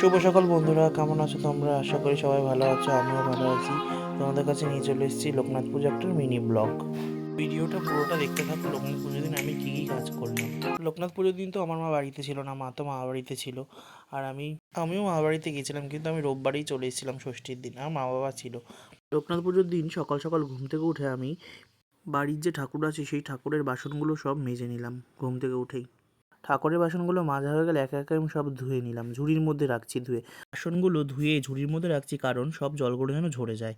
শুভ সকাল বন্ধুরা, কেমন আছো তোমরা? আশা করি সবাই ভালো আছো, আমিও ভালো আছি। তোমাদের কাছে নিয়ে চলে এসেছি লোকনাথ পুজো একটা মিনি ব্লগ ভিডিওটা পুরোটা দেখতে থাকো, লোকনাথ পুজোর দিন আমি কী কী কাজ করলাম। লোকনাথ পুজোর দিন তো আমার মা বাড়িতে ছিল না, মা তো মা বাড়িতে ছিল। আর আমি, আমিও মা বাড়িতে গেছিলাম, কিন্তু আমি রোববারেই চলে এসেছিলাম ষষ্ঠীর দিন আর মা বাবা ছিল। লোকনাথ পুজোর দিন সকাল সকাল ঘুম থেকে উঠে আমি বাড়ির যে ঠাকুর আছে, সেই ঠাকুরের বাসনগুলো সব মেজে নিলাম, ঘুম থেকে উঠেই। ঠাকুরের বাসনগুলো মাজা হয়ে গেলে একে একে আমি সব ধুয়ে নিলাম, ঝুড়ির মধ্যে রাখছি ধুয়ে। বাসনগুলো ধুয়ে ঝুড়ির মধ্যে রাখছি কারণ সব জলগুলো যেন ঝরে যায়।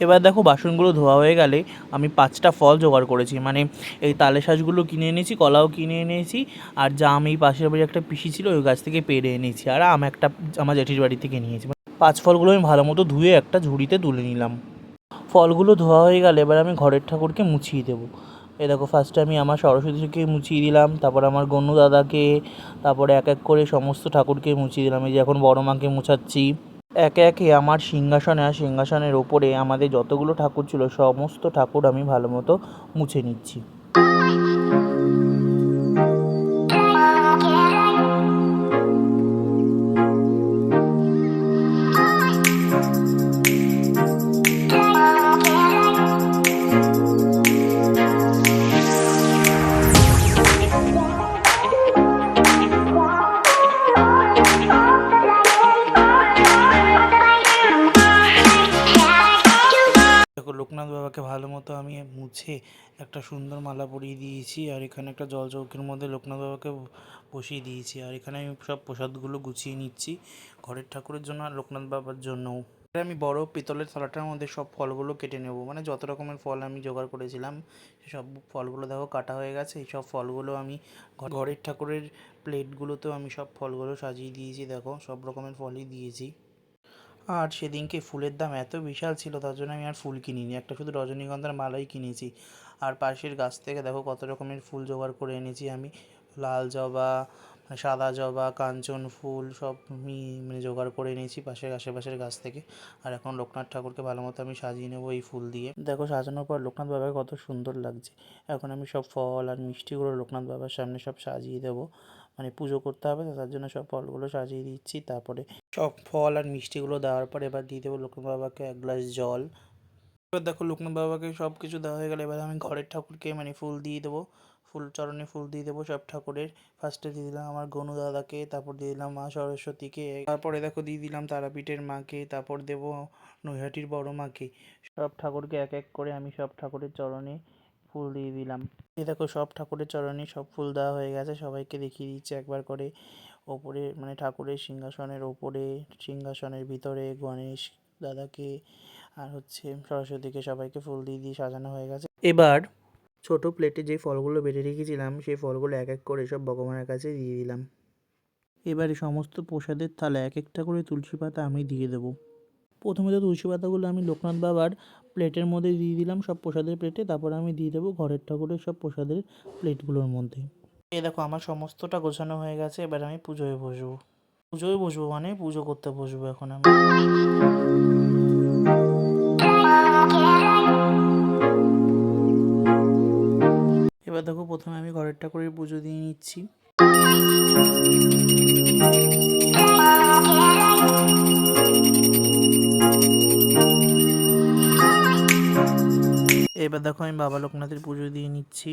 এবার দেখো বাসনগুলো ধোয়া হয়ে গেলে আমি পাঁচটা ফল জোগাড় করেছি মানে এই তালে শাঁসগুলো কিনে এনেছি, কলাও কিনে এনেছি, আর জাম এই পাশের বাড়ি একটা পিসি ছিল, ওই গাছ থেকে পেরে এনেছি, আর আম একটা আমার জেঠির বাড়ি থেকে নিয়েছি। পাঁচ ফলগুলো আমি ভালো মতো ধুয়ে একটা ঝুড়িতে তুলে নিলাম। ফলগুলো ধোয়া হয়ে গেলে এবার আমি ঘরের ঠাকুরকে মুছিয়ে দেবো। এই দেখো ফার্স্টে আমি আমার সরস্বতীকে মুছিয়ে দিলাম, তারপর আমার গণ্য দাদাকে, তারপরে এক এক করে সমস্ত ঠাকুরকে মুছিয়ে দিলাম। এই যে এখন বড় মাকে মুছাচ্ছি। একে একে আমার সিংহাসনে আর সিংহাসনের ওপরে আমাদের যতগুলো ঠাকুর ছিল, সমস্ত ঠাকুর আমি ভালো মতো মুছে নিচ্ছি। বাবাকে ভালো মতো আমি মুছে একটা সুন্দর মালা পরিয়ে দিয়েছি, আর এখানে একটা জল চৌকির মধ্যে লোকনাথ বাবাকে বসিয়ে দিয়েছি, আর এখানে আমি সব প্রসাদগুলো গুছিয়ে নিচ্ছি ঘরের ঠাকুরের জন্য আর লোকনাথ বাবার জন্যও। আমি বড় পিতলের থালাটার মধ্যে সব ফলগুলো কেটে নেব মানে যত রকমের ফল আমি জোগাড় করেছিলাম সব ফলগুলো দেখো কাটা হয়ে গেছে, এই সব ফলগুলো আমি ঘরের ঠাকুরের প্লেটগুলোতেও আমি সব ফলগুলো সাজিয়ে দিয়েছি, দেখো সব রকমের ফলই দিয়েছি। আর সেদিনকে ফুলের দাম এত বিশাল ছিল, তার জন্য আমি আর ফুল কিনিনি। একটা শুধু রজনীগন্ধার মালাই কিনেছি। আর পাশের গাছ থেকে দেখো কত রকমের ফুল জোগাড় করে এনেছি আমি। লাল জবা, সাদা জবা, কাঞ্চন ফুল সব আমি মানে জোগাড় করে এনেছি পাশের, আশেপাশের গাছ থেকে। আর এখন লোকনাথ ঠাকুরকে ভালো মতো আমি সাজিয়ে নেব এই ফুল দিয়ে। দেখো সাজানোর পর লোকনাথ বাবাকে কত সুন্দর লাগছে। এখন আমি সব ফল আর মিষ্টিগুলো লোকনাথ বাবার সামনে সব সাজিয়ে দেবো। মানে পুজো করতে হবে তার জন্য সব ফলগুলো সাজিয়ে দিচ্ছি। তারপরে সব ফল আর মিষ্টিগুলো দেওয়ার পর এবার দিয়ে দেবো লোকনাথ বাবাকে এক গ্লাস জল। এবার দেখো লোকনাথ বাবাকে সব কিছু দেওয়া হয়ে গেলে এবার আমি ঘরের ঠাকুরকে মানে ফুল দিয়ে দেবো, ফুল চরণে ফুল দিয়ে দেবো সব ঠাকুরের। ফার্স্টে দিয়ে দিলাম আমার গনু দাদাকে, তারপর দিয়ে দিলাম মা সরস্বতীকে, তারপরে দেখো দিয়ে দিলাম তারাপীঠের মাকে, তারপর দেবো নৈহাটির বড় মাকে। সব ঠাকুরকে এক এক করে আমি সব ঠাকুরের চরণে ফুল দিয়ে দিলাম। এ দেখো সব ঠাকুরের চরণে সব ফুল দেওয়া হয়ে গেছে সবাইকে দেখিয়ে দিচ্ছে একবার করে। ওপরে মানে ঠাকুরের সিংহাসনের ওপরে সিংহাসনের ভিতরে গণেশ দাদাকে আর হচ্ছে সরস্বতীকে সবাইকে ফুল দিয়ে দিয়ে সাজানো হয়ে গেছে। এবার ছোট প্লেটে যে ফলগুলো বেটে রেখেছিলাম সেই ফলগুলো এক এক করে সব ভগবানের কাছে দিয়ে দিলাম। এবারে সমস্ত প্রসাদের থালা এক একটা করে তুলসী পাতা আমি দিয়ে দেবো। প্রথমে তো তুলসী পাতাগুলো আমি লোকনাথ বাবার প্লেটের মধ্যে দিয়ে দিলাম, সব প্রসাদের প্লেটে। তারপর আমি দিয়ে দেবো ঘরের ঠাকুরের সব প্রসাদের প্লেটগুলোর মধ্যে। এই দেখো, আমার সমস্তটা গোছানো হয়ে গেছে, এবার আমি পুজোয় বসবো। পুজোয় বসবো মানে পুজো করতে বসবো এখন আমি। এবার দেখো, প্রথমে আমি ঘরের ঠাকুরের পুজো দিয়ে নিচ্ছি। এবার দেখো আমি বাবা লোকনাথের পুজো দিয়ে নিচ্ছি।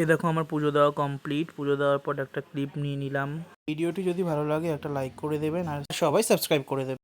এ দেখো আমার পুজো দেওয়া কমপ্লিট পুজো দেওয়ার পর একটা ক্লিপ নিয়ে নিলাম। ভিডিওটি যদি ভালো লাগে একটা লাইক করে দেবেন আর সবাই সাবস্ক্রাইব করে দেবেন।